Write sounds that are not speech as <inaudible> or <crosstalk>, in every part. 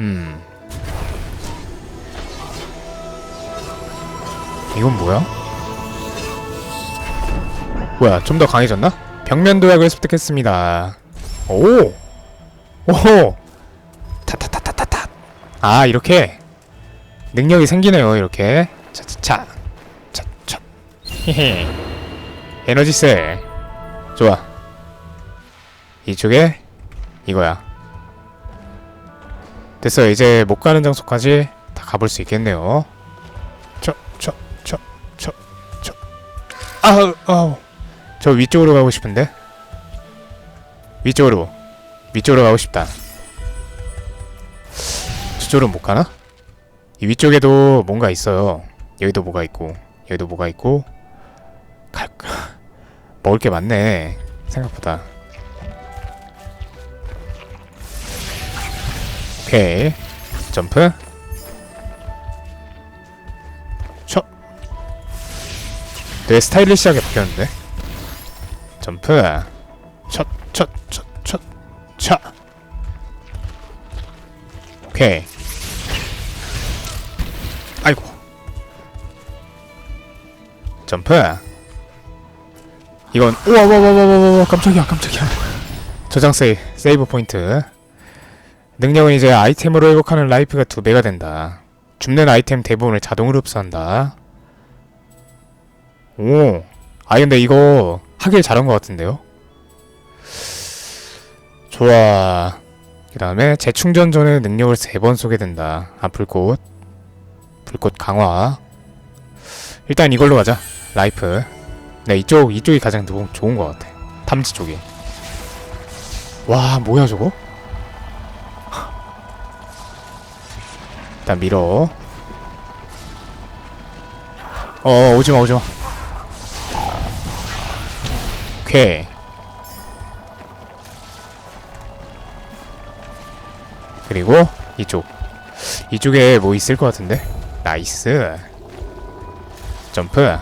음. 이건 뭐야? 뭐야, 좀 더 강해졌나? 벽면 도약을 습득했습니다. 오! 오호! 타타타타타타! 아, 이렇게? 능력이 생기네요, 이렇게. 차차차. 차차. 헤헤. 에너지 셀. 좋아. 이쪽에 이거야. 됐어. 이제 못 가는 장소까지 다 가볼 수 있겠네요. 저, 저, 저, 저, 저. 아우, 아우. 저 위쪽으로 가고 싶은데. 위쪽으로. 위쪽으로 가고 싶다. 저쪽으로 못 가나? 이 위쪽에도 뭔가 있어요. 여기도 뭐가 있고, 여기도 뭐가 있고. 갈, <laughs> 먹을 게 많네. 생각보다. 오케이. 점프. 쳐. 되게 스타일리시하게 바뀌었는데. 점프. 첫. 오케이. 아이고. 점프. 이건 우와 우와 우와 우와 깜짝이야 깜짝이야. 저장 세이 세이브 포인트. 능력은 이제 아이템으로 회복하는 라이프가 두 배가 된다. 줍는 아이템 대부분을 자동으로 흡수한다. 오, 아 근데 이거 하길 잘한 것 같은데요? 좋아. 그 다음에 재충전 전에 능력을 세번 쏘게 된다. 아 불꽃, 불꽃 강화. 일단 이걸로 가자. 라이프. 네 이쪽 이쪽이 가장 좋은 것 같아. 탐지 쪽이. 와 뭐야 저거? 일단 밀어. 어, 오지마, 오지마. 오케이. 그리고 이쪽. 이쪽에 뭐 있을 것 같은데? 나이스. 점프.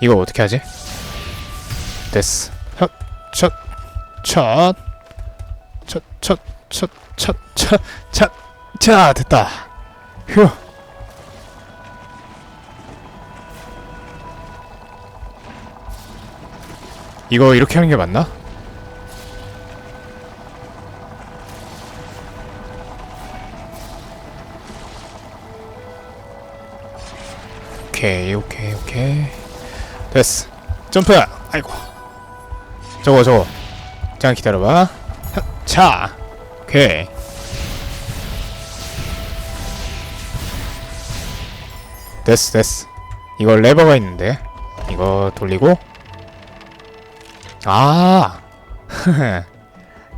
이거 어떻게 하지? 됐어. 첫, 첫, 첫, 첫, 첫, 첫, 첫, 첫, 첫. 자 됐다. 휴. 이거 이렇게 하는 게 맞나? 오케이 오케이 오케이. 됐어. 점프야 아이고. 저거 저거. 잠깐 기다려봐. 자 오케이 됐어 됐어 이거 레버가 있는데 이거 돌리고 아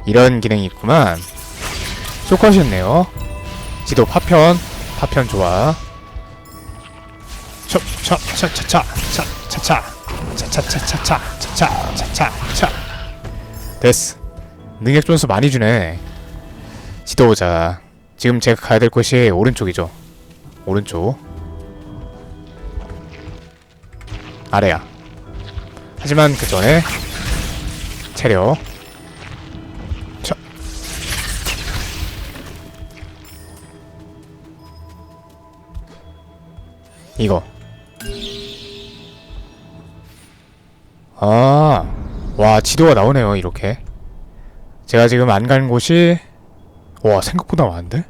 이런 기능이 있구만 쇼컷이었네요 지도 파편 파편 좋아 차차차차차차차차차차차차차차 됐어 능력 점수 많이 주네 지도 보자 지금 제가 가야 될 곳이 오른쪽이죠 오른쪽 아래야. 하지만 그 전에 체력. 쳐. 이거. 아, 와 지도가 나오네요 이렇게. 제가 지금 안 가는 곳이 와 생각보다 많은데?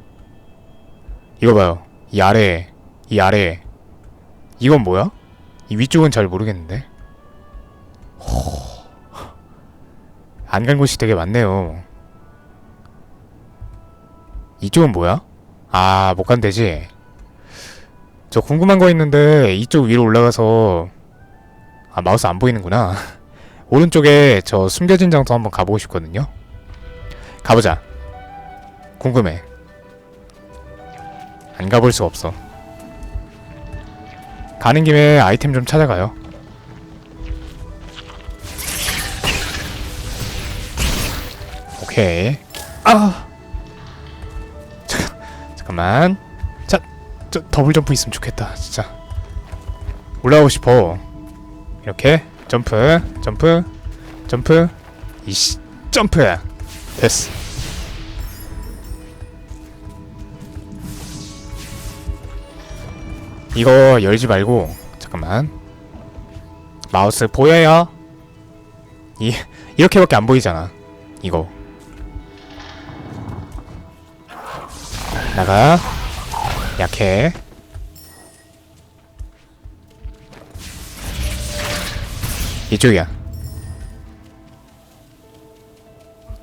이거 봐요. 이 아래, 이 아래. 이건 뭐야? 이 위쪽은 잘 모르겠는데. 안 간 곳이 되게 많네요. 이쪽은 뭐야? 아, 못 간대지. 저 궁금한 거 있는데 이쪽 위로 올라가서 아, 마우스 안 보이는구나. <laughs> 오른쪽에 저 숨겨진 장소 한번 가보고 싶거든요. 가보자. 궁금해. 안 가볼 수 없어. 가는 김에 아이템 좀 찾아가요. 오케이. 아. 잠깐, 잠깐만. 자, 저 더블 점프 있으면 좋겠다. 진짜. 올라오고 싶어. 이렇게 점프, 점프, 점프. 이씨, 점프. 됐어. 이거 열지 말고 잠깐만. 마우스 보여요? 이 이렇게밖에 안 보이잖아. 이거. 나가. 약해. 이쪽이야.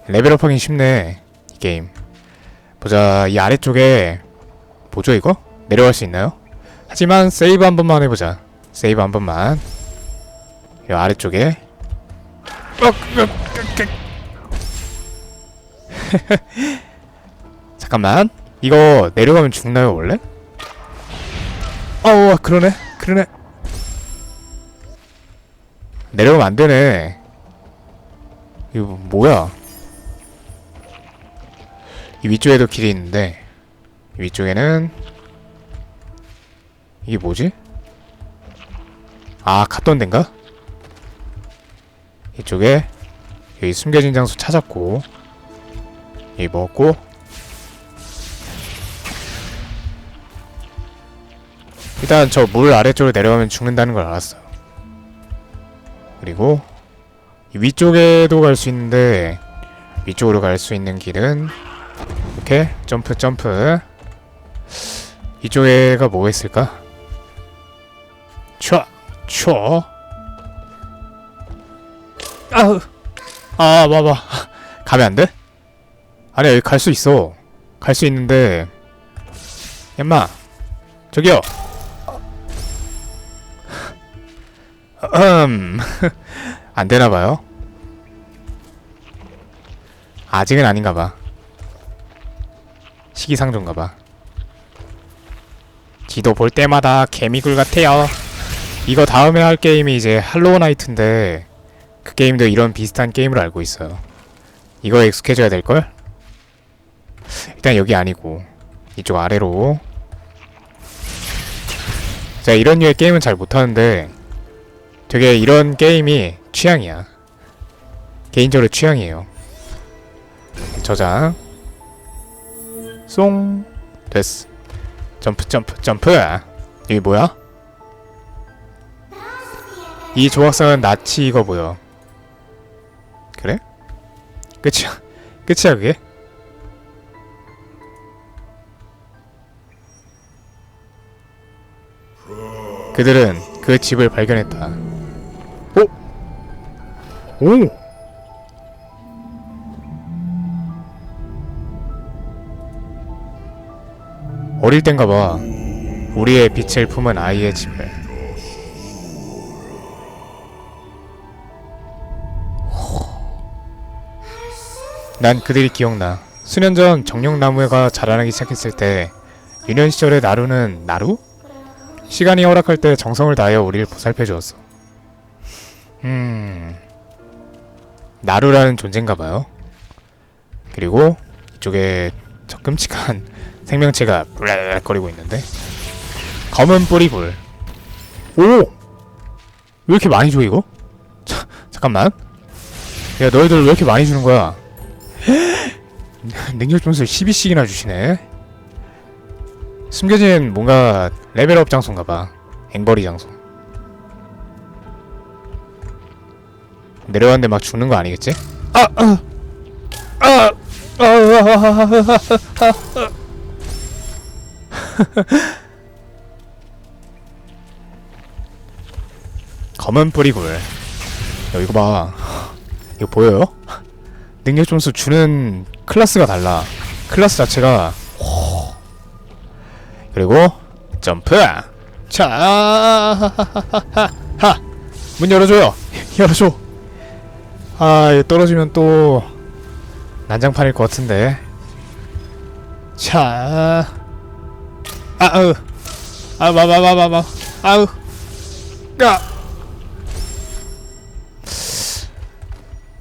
레벨업 하긴 쉽네 이 게임. 보자 이 아래쪽에 뭐죠 이거? 내려갈 수 있나요? 하지만 세이브 한 번만 해보자. 세이브 한 번만. 이 아래쪽에. 어, 어, 그, 그. <laughs> 잠깐만. 이거 내려가면 죽나요 원래? 어우 그러네. 그러네. 내려가면 안 되네. 이거 뭐야? 이 위쪽에도 길이 있는데. 이 위쪽에는 이게 뭐지? 아 갔던 데인가? 이쪽에 여기 숨겨진 장소 찾았고 여기 먹었고 일단 저 물 아래쪽으로 내려가면 죽는다는 걸 알았어 그리고 이 위쪽에도 갈 수 있는데 위쪽으로 갈 수 있는 길은 이렇게 점프 점프 이쪽에가 뭐가 있을까? 촤! 촤! 아우! 아, 봐봐. 가면 안 돼? 아니, 여기 갈 수 있어. 갈 수 있는데. 얌마! 저기요! 음, <laughs> 안 되나 봐요. 아직은 아닌가 봐. 시기상조인가 봐. 지도 볼 때마다 개미굴 같아요. 이거 다음에 할 게임이 이제 할로우 나이트인데 그 게임도 이런 비슷한 게임으로 알고 있어요. 이거 익숙해져야 될걸? 일단 여기 아니고 이쪽 아래로 제가 이런 류의 게임은 잘 못하는데 되게 이런 게임이 취향이야. 개인적으로 취향이에요. 저장 송 됐어. 점프 점프 점프 여기 뭐야? 이 조각상은 나치 이거 보여 그래? 끝이야 <laughs> 끝이야 그게? 그들은 그 집을 발견했다 오? 오! 어릴 땐가 봐. 우리의 빛을 품은 아이의 집을. 난 그들이 기억나. 수년 전 정령나무가 자라나기 시작했을 때 유년 시절의 나루는 나루? 시간이 허락할 때 정성을 다하여 우리를 보살펴 주었어. 음. 나루라는 존재인가 봐요. 그리고 이쪽에 저 끔찍한 <laughs> 생명체가 블락거리고 있는데 검은 뿌리불 오! 왜 이렇게 많이 줘 이거? 자, 잠깐만 야 너희들 왜 이렇게 많이 주는 거야 능력 점수 12씩이나 주시네 숨겨진 뭔가 레벨업 장소인가봐 앵벌이 장소 내려왔는데 막 죽는 거 아니겠지? 아! 아! 아! 아! 아! 아! 아, 아, 아. 검은 뿌리굴 야 이거 봐 이거 보여요? <laughs> 능력 점수 주는 클래스가 달라. 클래스 자체가 그리고 점프. 자문 <laughs> 열어줘요. <laughs> 열어줘. 아 떨어지면 또 난장판일 것 같은데. 자. 아으. 아마마마마마. 아으. 야.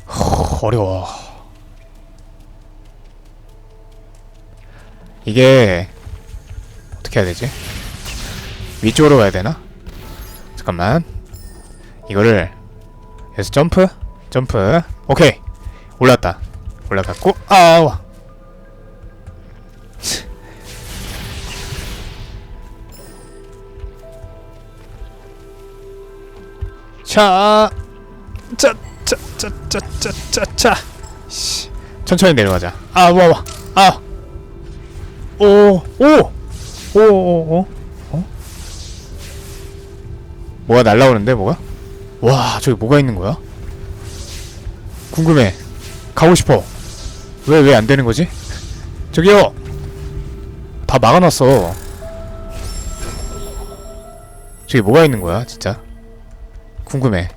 허, 어려워 이게 어떻게 해야 되지? 위쪽으로 가야 되나? 잠깐만 이거를 여기서 점프 점프 오케이 올랐다 올라갔고 아우 차, 차, 차, 차, 차, 차, 차, 차. 천천히 내려가자. 아, 와, 와, 아. 오, 오, 오, 오, 오, 어? 뭐가 날라오는데 뭐가? 와, 저기 뭐가 있는 거야? 궁금해. 가고 싶어. 왜 왜 안 되는 거지? <laughs> 저기요. 다 막아놨어. 저기 뭐가 있는 거야, 진짜? 궁금해.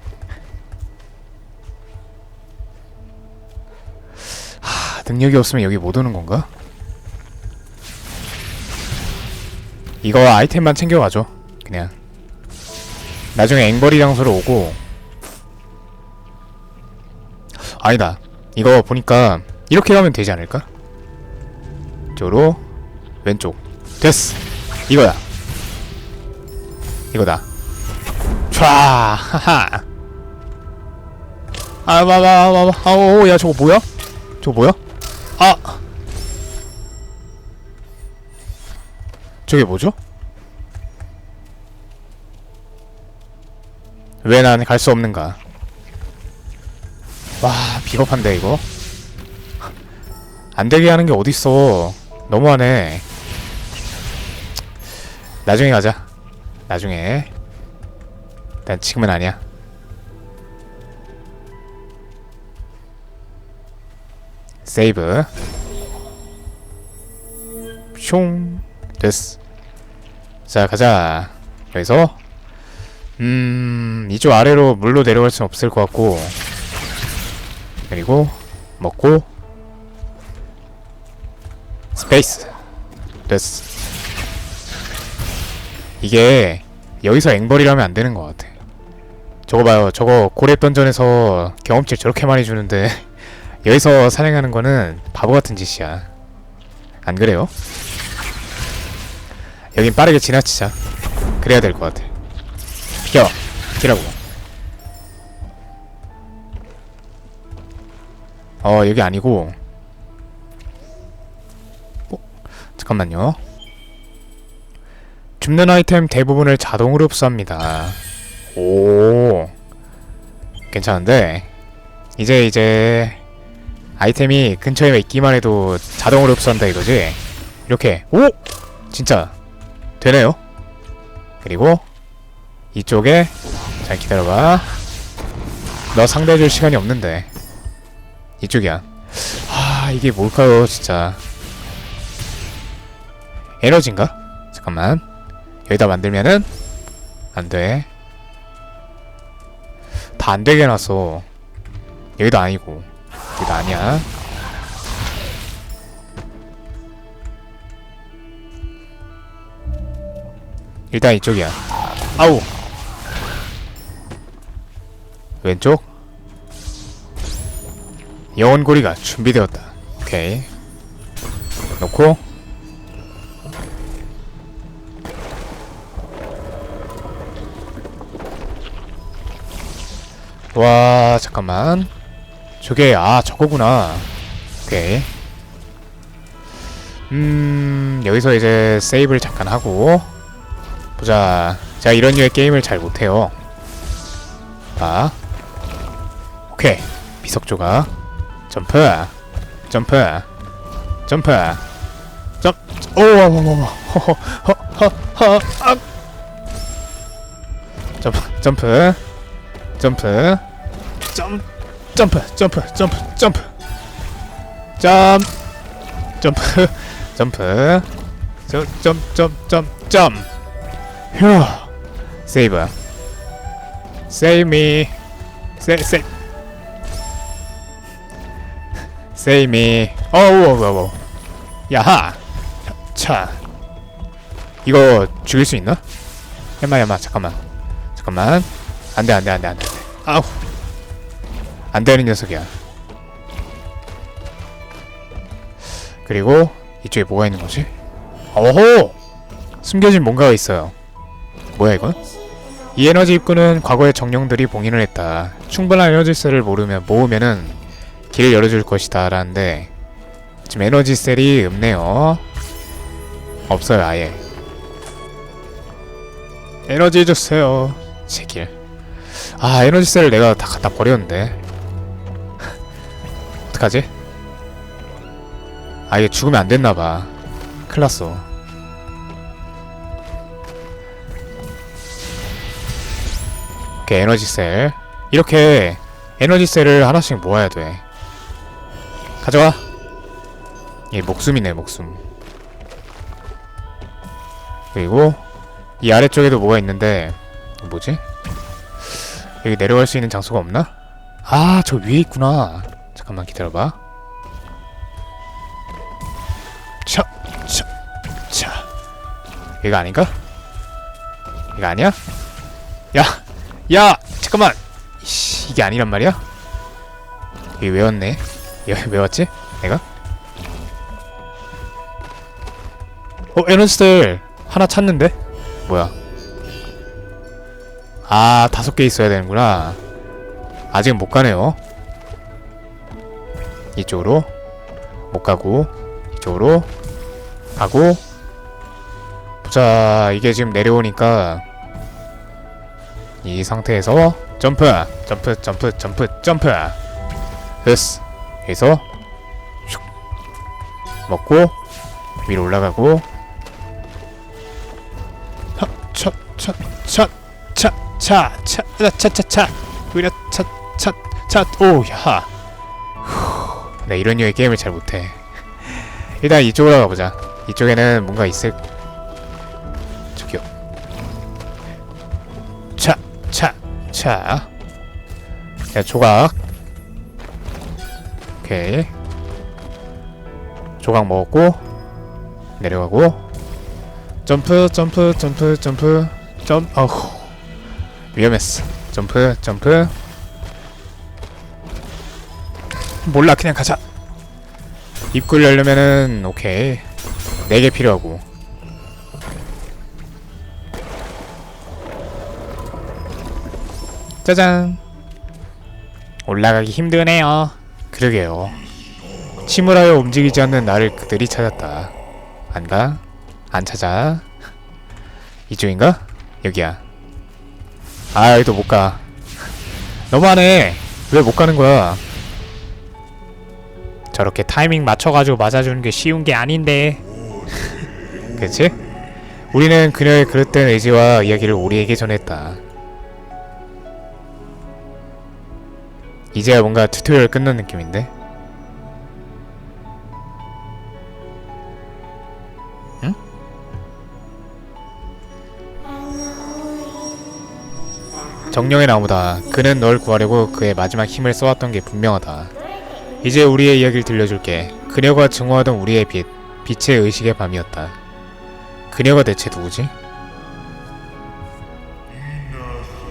하, 능력이 없으면 여기 못 오는 건가? 이거 아이템만 챙겨가죠. 그냥. 나중에 앵벌이 장소로 오고. 아니다. 이거 보니까 이렇게 가면 되지 않을까? 이쪽으로 왼쪽. 됐어. 이거야. 이거다. 촤! 하하! 아, 봐, 봐, 봐, 봐. 아, 오, 야, 저거 뭐야? 저거 뭐야? 아! 저게 뭐죠? 왜 난 갈 수 없는가? 와, 비겁한데, 이거? 안 되게 하는 게 어딨어. 너무하네. 나중에 가자. 나중에. 일단 지금은 아니야. 세이브. 숑. 됐어. 자, 가자. 여기서 음, 이쪽 아래로 물로 내려갈 순 없을 것 같고 그리고 먹고 스페이스. 됐어. 이게 여기서 앵벌이라면 안 되는 것 같아. 저거 봐요. 저거 고래 던전에서 경험치 저렇게 많이 주는데 <laughs> 여기서 사냥하는 거는 바보 같은 짓이야. 안 그래요? 여긴 빠르게 지나치자. 그래야 될 것 같아. 비켜. 비키라고. 어 여기 아니고. 어? 잠깐만요. 줍는 아이템 대부분을 자동으로 흡수합니다. 오. 괜찮은데? 이제 이제 아이템이 근처에 있기만 해도 자동으로 흡수한다 이거지? 이렇게. 오! 진짜 되네요. 그리고 이쪽에 잘 기다려봐. 너 상대해줄 시간이 없는데. 이쪽이야. 아 이게 뭘까요 진짜. 에너지인가? 잠깐만. 여기다 만들면은 안돼. 다 안되게 해놨어 여기도 아니고. 여기도 아니야 일단 이쪽이야. 아우. 왼쪽? 영혼고리가 준비되었다. 오케이. 놓고. 와 잠깐만. 저게 아 저거구나. 오케이. 음 여기서 이제 세이브를 잠깐 하고 보자. 제가 이런 류의 게임을 잘 못해요. 자 오케이. 비석조가 점프. 점프. 점프. 점 오와와와와. 허허허허 아 점프 점프. 점프. 점 점프 점프 점프 점프. 점 점프. 점프. 점점점점점 휴 세이브 Save me. Save, save. Save me. 어우, 어우, 어우. 야하. 차. 이거 죽일 수 있나? 야마, 야마, 잠깐만. 잠깐만. 안 돼, 안 돼, 안 돼, 안 돼. 아우. 안 되는 녀석이야. 그리고 이쪽에 뭐가 있는 거지? 어호! 숨겨진 뭔가가 있어요. 뭐야 이건? 이 에너지 입구는 과거의 정령들이 봉인을 했다. 충분한 에너지셀을 모르면 모으면은 길을 열어줄 것이다 라는데 지금 에너지셀이 없네요. 없어요 아예. 에너지 주세요. 제길. 아 에너지셀을 내가 다 갖다 버렸는데 <laughs> 어떡하지? 아 이게 죽으면 안 됐나봐 큰일났어 오케이 에너지셀 이렇게 에너지셀을 하나씩 모아야 돼 가져와 이게 목숨이네 목숨 그리고 이 아래쪽에도 뭐가 있는데 뭐지? 여기 내려갈 수 있는 장소가 없나? 아, 저 위에 있구나. 잠깐만 기다려봐. 차, 차, 차. 이거 아닌가? 이거 아니야? 야, 야, 잠깐만. 이씨, 이게 아니란 말이야? 이게? 이거 왜 왔지? 내가? 어, 에너지들 하나 찾는데? 뭐야? 아 다섯 개 있어야 되는구나 아직은 못 가네요 이쪽으로 못 가고 이쪽으로 가고 보자 이게 지금 내려오니까 이 상태에서 점프 점프 점프 점프 점프 됐어 여기서 슉 먹고 위로 올라가고 촥촥촥촥 차, 차, 차, 차, 차, 차, 으랴, 차, 차, 차, 오, 야. 후, 나 이런 류의 게임을 잘 못해. 일단 이쪽으로 가보자. 이쪽에는 뭔가 있을. 차, 차. 야, 조각. 오케이. 조각 먹었고 내려가고 점프, 점프, 점프, 점프, 점. 어후. 위험했어. 점프, 점프. 몰라, 그냥 가자. 입구를 열려면은 오케이. 네개 필요하고. 짜잔. 올라가기 힘드네요. 그러게요. 침울하여 움직이지 않는 나를 그들이 찾았다. 안 가? 안 찾아? 이쪽인가? 여기야. 아 여기도 못 가. 너무하네. 왜 못 가는 거야? 저렇게 타이밍 맞춰가지고 맞아주는 게 쉬운 게 아닌데. <laughs> 그치? 우리는 그녀의 그릇된 의지와 이야기를 우리에게 전했다. 이제야 뭔가 튜토리얼 끝난 느낌인데? 응? 정령의 나무다. 그는 널 구하려고 그의 마지막 힘을 써왔던 게 분명하다. 이제 우리의 이야기를 들려줄게. 그녀가 증오하던 우리의 빛, 빛의 의식의 밤이었다. 그녀가 대체 누구지?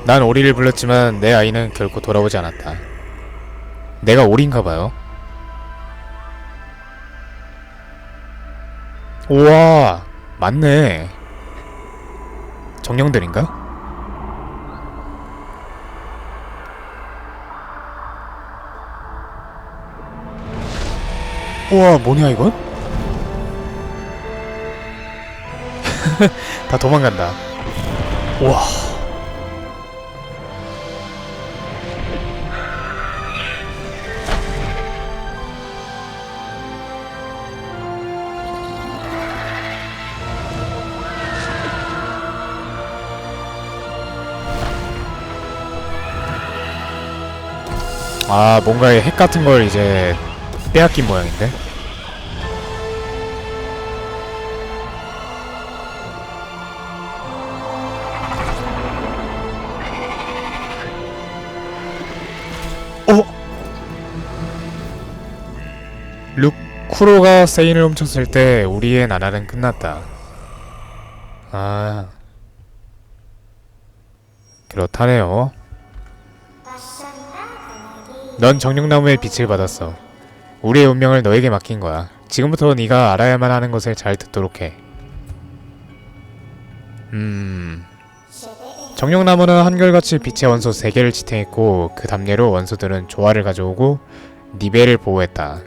난 오리를 불렀지만 내 아이는 결코 돌아오지 않았다. 내가 오리인가 봐요. 우와, 맞네. 정령들인가? 우와 뭐냐 이건? <laughs> 다 도망간다 우와 아 뭔가의 핵 같은 걸 이제 빼앗긴 모양인데 어? 루쿠로가 세인을 훔쳤을 때 우리의 나라는 끝났다. 아 그렇다네요. 넌 정령나무의 빛을 받았어. 우리의 운명을 너에게 맡긴 거야. 지금부터 네가 알아야만 하는 것을 잘 듣도록 해. 음... 정령나무는 한결같이 빛의 원소 3개를 지탱했고 그 답례로 원소들은 조화를 가져오고 니벨을 보호했다.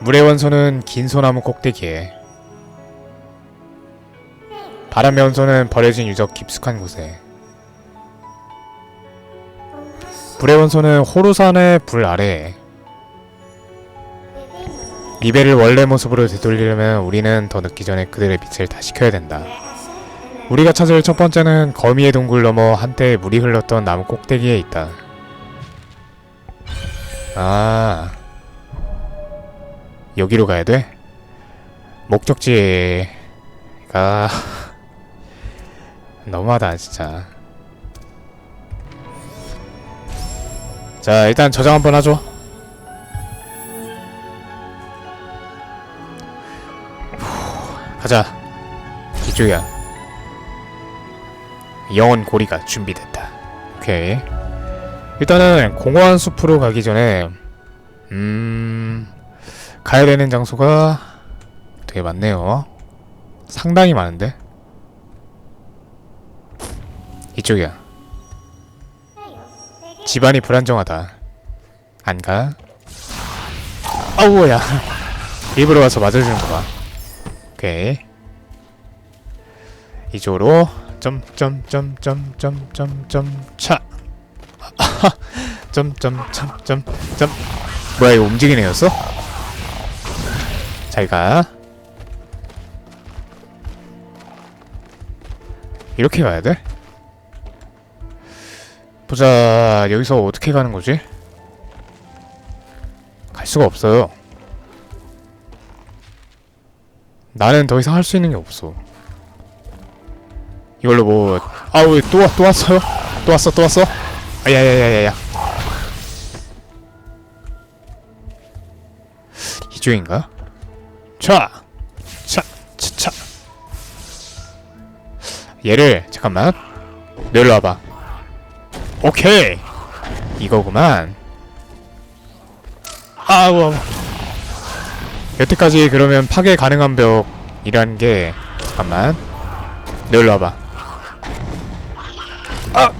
물의 원소는 긴 소나무 꼭대기에 바람의 원소는 버려진 유적 깊숙한 곳에 불의 원소는 호루산의 불 아래 리벨을 원래 모습으로 되돌리려면 우리는 더 늦기 전에 그들의 빛을 다시 켜야 된다. 우리가 찾을 첫 번째는 거미의 동굴 너머 한때 물이 흘렀던 나무 꼭대기에 있다. 아 여기로 가야 돼? 목적지가 <laughs> 너무하다 진짜. 자 일단 저장 한번 하죠. 후, 가자. 이쪽이야. 영원 고리가 준비됐다. 오케이. 일단은 공허한 숲으로 가기 전에 음 가야 되는 장소가 되게 많네요. 상당히 많은데. 이쪽이야. 집안이 불안정하다. 안 가? 아우야. 일부러 와서 맞아주는 거 봐. 오케이. 이쪽으로 점점점점점점점 차. <laughs> 점점점점점 뭐야 이거 움직이는 애였어? 잘 가. 이렇게 가야 돼? 보자 여기서 어떻게 가는 거지? 갈 수가 없어요. 나는 더 이상 할 수 있는 게 없어. 이걸로 뭐 아우 또, 와- 또 왔어요? 또 왔어 또 왔어? 아야야야야야 이쪽인가? 차! 차! 차! 차! 얘를 잠깐만 내려 와봐 오케이. 이거구만. 아우. 여태까지 그러면 파괴 가능한 벽이라는 게 잠깐만. 내려 와봐. 아!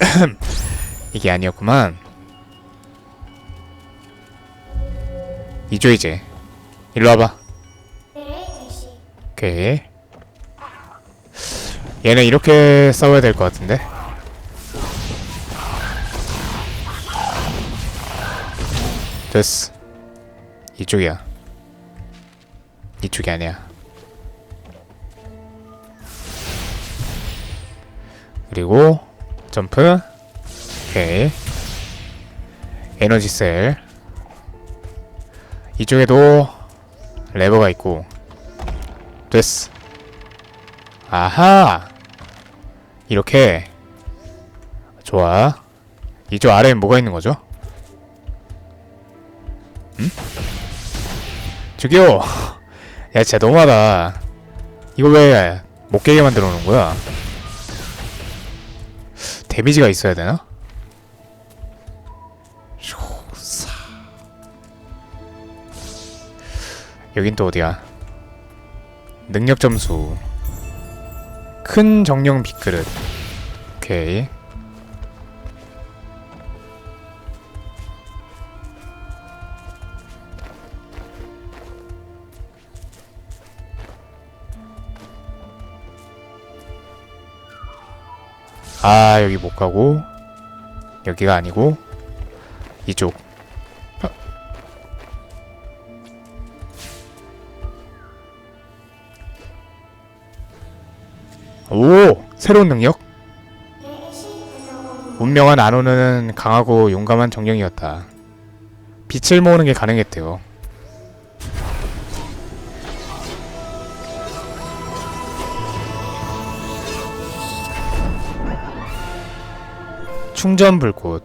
<clears throat> 이게 아니었구만. 이쪽 이제. 일로 와봐. 오케이. 얘는 이렇게 싸워야 될 것 같은데 됐어. 이쪽이야. 이쪽이 아니야. 그리고 점프. 오케이. 에너지 셀. 이쪽에도 레버가 있고. 됐어. 아하! 이렇게. 좋아. 이쪽 아래엔 뭐가 있는 거죠? 응? 저기요 <laughs> 야 진짜 너무하다 이거 왜 못 깨게 만들어 놓은 거야? 데미지가 있어야 되나? 여긴 또 어디야? 능력 점수. 큰 정령 빗그릇. 오케이. 아 여기 못 가고. 여기가 아니고. 이쪽. 어. 오! 새로운 능력? 운명한 안오는 강하고 용감한 정령이었다. 빛을 모으는 게 가능했대요 충전 불꽃.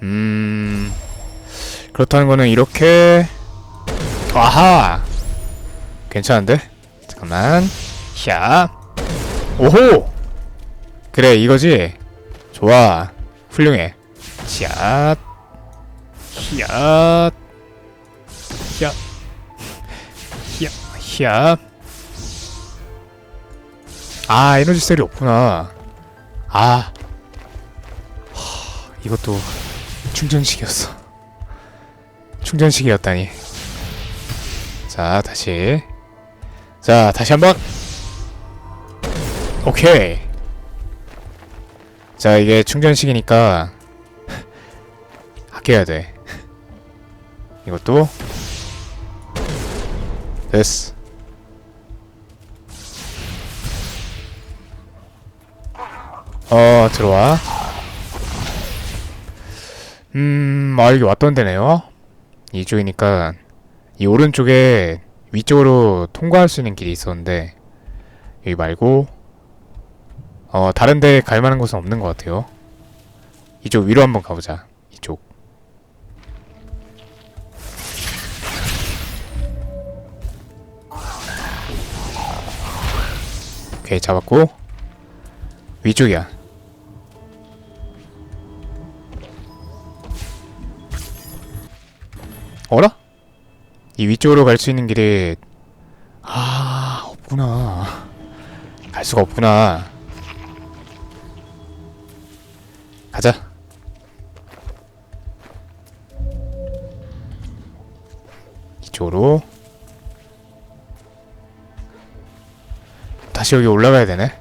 음. 그렇다는 거는 이렇게 아하. 괜찮은데? 잠깐만. 샤. 오호. 그래, 이거지. 좋아. 훌륭해. 샷. 샷. 샷. 샷. 샷. 아, 에너지 셀이 없구나. 아. 이것도 충전식이었어. 충전식이었다니. 자, 다시. 자, 다시 한번. 오케이. 자, 이게 충전식이니까 <laughs> 아껴야 돼. <laughs> 이것도 됐어. 어, 들어와. 음, 아, 여기 왔던 데네요. 이쪽이니까 이 오른쪽에 위쪽으로 통과할 수 있는 길이 있었는데 여기 말고 어 다른 데 갈 만한 곳은 없는 것 같아요. 이쪽 위로 한번 가보자. 이쪽. 오케이 잡았고 위쪽이야. 어라? 이 위쪽으로 갈 수 있는 길이 아 없구나. 갈 수가 없구나. 가자. 이쪽으로 다시 여기 올라가야 되네.